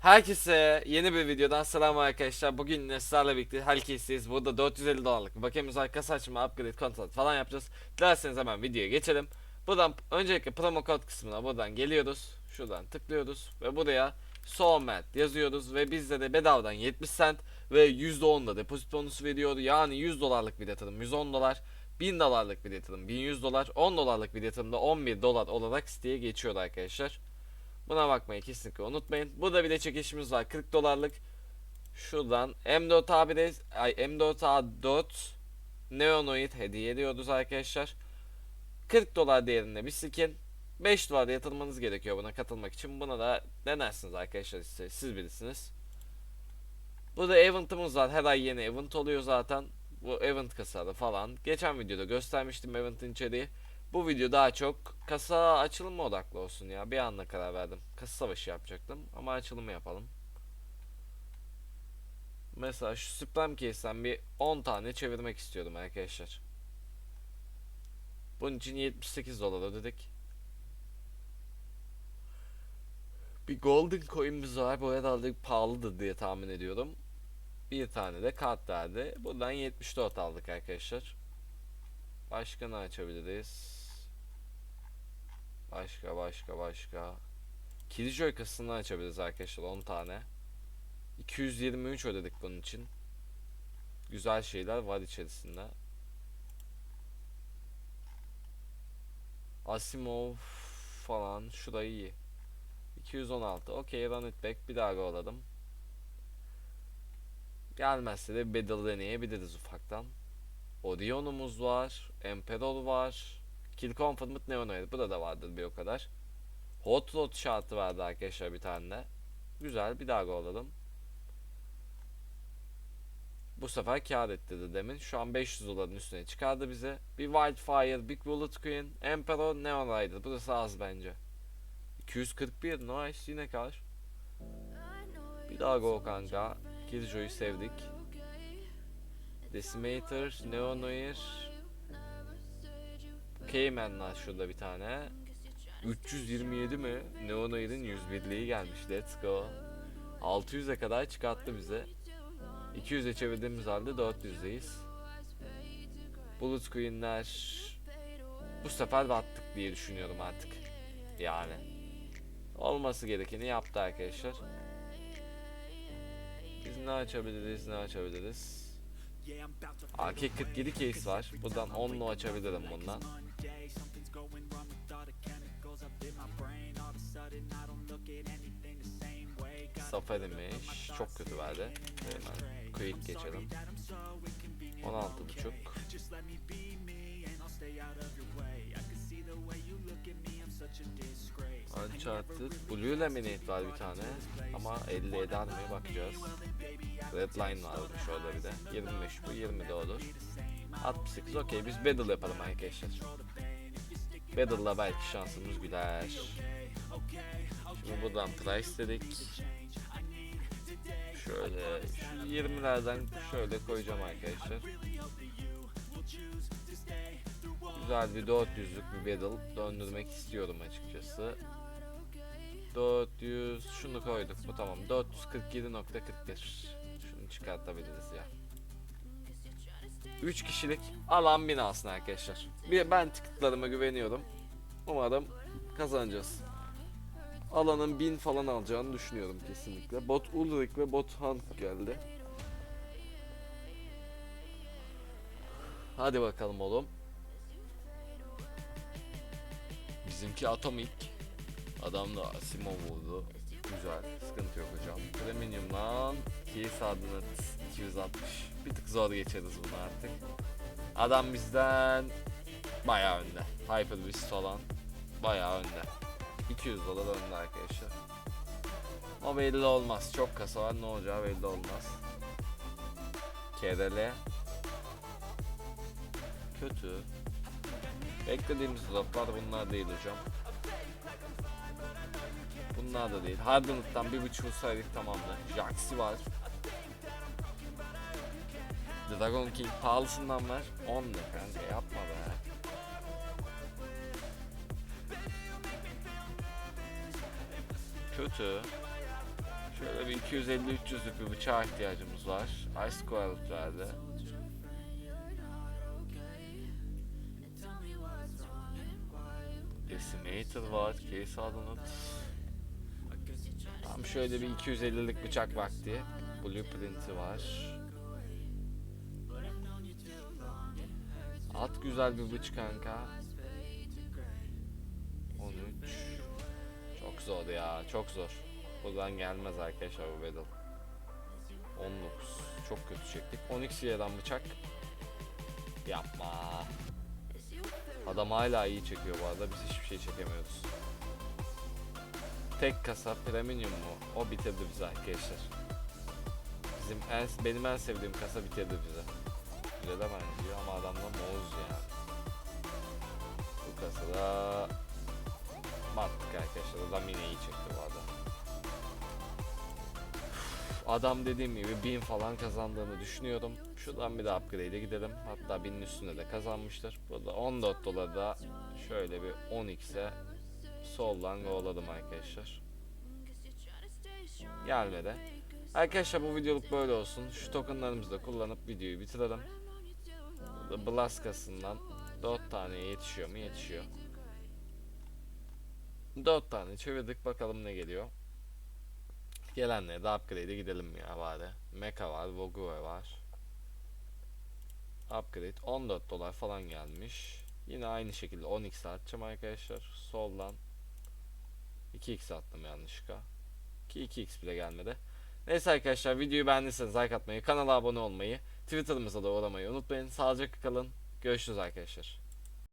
Herkese yeni bir videodan selam arkadaşlar. Bugün sizlerle birlikte herkesiz. Burada 450 dolarlık bir bakiyemiz var. Kasa açma, upgrade, kontrat falan yapacağız. Dilerseniz hemen videoya geçelim. Buradan öncelikle promo kod kısmına buradan geliyoruz. Şuradan tıklıyoruz ve buraya Soulmate yazıyoruz ve bizde de bedavadan 70 cent ve %10 da depozit bonusu veriyor. Yani 100 dolarlık bir yatırım 110 dolar. 1000 dolarlık bir yatırım 1100 dolar. 10 dolarlık bir yatırım da 11 dolar olarak siteye geçiyor arkadaşlar. Buna bakmayı kesinlikle unutmayın. Burada bir de çekişimiz var 40 dolarlık. Şuradan M4 A1'e ay M4 A4 Neonoid hediye ediyoruz arkadaşlar. 40 dolar değerinde bir skin. 5 dolar yatırmanız gerekiyor buna katılmak için. Buna da denersiniz arkadaşlar siz, siz bilirsiniz. Burada event'ımız var. Her ay yeni event oluyor zaten. Bu event kasaları falan. Geçen videoda göstermiştim event'in içeriği. Bu video daha çok kasa açılımı odaklı olsun ya. Bir anda karar verdim. Kasa savaşı yapacaktım ama açılımı yapalım. Mesela şu Supreme Case'den bir 10 tane çevirmek istiyordum arkadaşlar. Bunun için 78 dolar ödedik. Bir golden coin'imiz var. Bu herhalde pahalıdır diye tahmin ediyorum. Bir tane de kart verdi. Buradan 74 aldık arkadaşlar. Başka ne açabiliriz? Başka başka başka. Killjoy kasasını açabiliriz arkadaşlar 10 tane. 223 ödedik bunun için. Güzel şeyler var içerisinde. Asimov falan şurayı iyi. 216. Okey run it back. Bir daha goladım. Gelmezse de Battle deneyebiliriz ufaktan. Orion'umuz var. Emperor var. Kill Confirmed Neonoid. Bu da vardır bir o kadar. Hot Rod şartı vardı arkadaşlar bir tane de. Güzel bir daha golladım. Bu sefer kar ettirdi demin. Şu an 500 doların üstüne çıkardı bize. Bir Wildfire, Big Bullet Queen, Emperor, Neon Rider. Burası az bence. 241 nice yine kar. Bir daha go kanka. Killjoy'u sevdik. Decimator, Neonoir. Cayman var şurada bir tane. 327 mi? Neonoir'in 101'liği gelmiş. Let's go. 600'e kadar çıkarttı bize. 200'e çevirdiğimiz halde 400'deyiz. Bullet Queen'ler bu sefer battık diye düşünüyorum artık. Yani. Olması gerekeni yaptı arkadaşlar. Biz ne açabiliriz ne açabiliriz? AK-47 case var. Buradan 10'lu açabilirim bundan. Safari'miş. Çok kötü verdi. Hemen quick geçelim. 16.5 Uncharted Blue Laminate var bir tane? ama 50 eder mi bakacağız. Redline var şöyle bir de. 25 bu 20 de olur. 68 okey biz battle yapalım arkadaşlar. Battle'la belki şansımız güler. Şimdi buradan price dedik. Şöyle şu 20'lerden şöyle koyacağım arkadaşlar. Güzel bir 400'lük bir battle döndürmek istiyorum açıkçası. 400 şunu koyduk bu tamam 447.41 şunu çıkartabiliriz ya 3 kişilik alan binasın arkadaşlar. Bir ben tıkıtlarıma güveniyorum umarım kazanacağız. Alanın 1000 falan alacağını düşünüyorum kesinlikle. Bot Ulrich ve bot Hunt geldi. Hadi bakalım oğlum. Bizimki atomik. Adam da Asimov vurdu. Güzel. Sıkıntı yok hocam. Premium'dan Case adına 260. Bir tık zor geçeriz bunu artık. Adam bizden bayağı önde. Hyper falan bayağı önde. 200 dolar önde arkadaşlar. O belli olmaz. Çok kasa var. Ne olacağı belli olmaz. KRL Kötü. Beklediğimiz droplar bunlar değil hocam. Bunlar da değil. Hardened'dan bir buçuk saydık tamamdı. Jaxi var. Dragon King pahalısından var. 10 lira kanka yapma be. Kötü. Şöyle 250-300'lük bir bıçağa ihtiyacımız var. Ice Coil verdi. Decimator var. Case Aldanut. Tam şöyle bir 250'lik bıçak vakti. Blueprint'i var. At güzel bir bıç kanka. 13. Çok zor ya, çok zor. Buradan gelmez arkadaşlar bu battle. 19. Çok kötü çektik. 12 yerden bıçak. Yapma. Adam hala iyi çekiyor bu arada. Biz hiçbir şey çekemiyoruz. Tek kasa premium mu? O bitirdi bizi arkadaşlar. Bizim en, benim en sevdiğim kasa bitirdi bize. Bize de benziyor ama adamda Moğuz yani. Bu kasada battık arkadaşlar. Adam yine iyi çekti bu adam. Adam dediğim gibi 1000 falan kazandığını düşünüyorum. Şuradan bir de upgrade'e gidelim. Hatta 1000'in üstünde de kazanmıştır. Burada 14 dolar da şöyle bir 10x'e soldan golladım arkadaşlar. Gelmedi. Arkadaşlar bu videoluk böyle olsun. Şu tokenlarımızı da kullanıp videoyu bitirelim. Blaskas'ından 4 tane yetişiyor mu? Yetişiyor. 4 tane çevirdik bakalım ne geliyor. Gelenlere de upgrade'e gidelim ya bari. Mecha var, Vogue var. Upgrade 14 dolar falan gelmiş. Yine aynı şekilde 10x atacağım arkadaşlar. Soldan 2x attım yanlışlıkla. Ki 2x bile gelmedi. Neyse arkadaşlar videoyu beğendiyseniz like atmayı, kanala abone olmayı, Twitter'ımıza da uğramayı unutmayın. Sağlıcakla kalın. Görüşürüz arkadaşlar.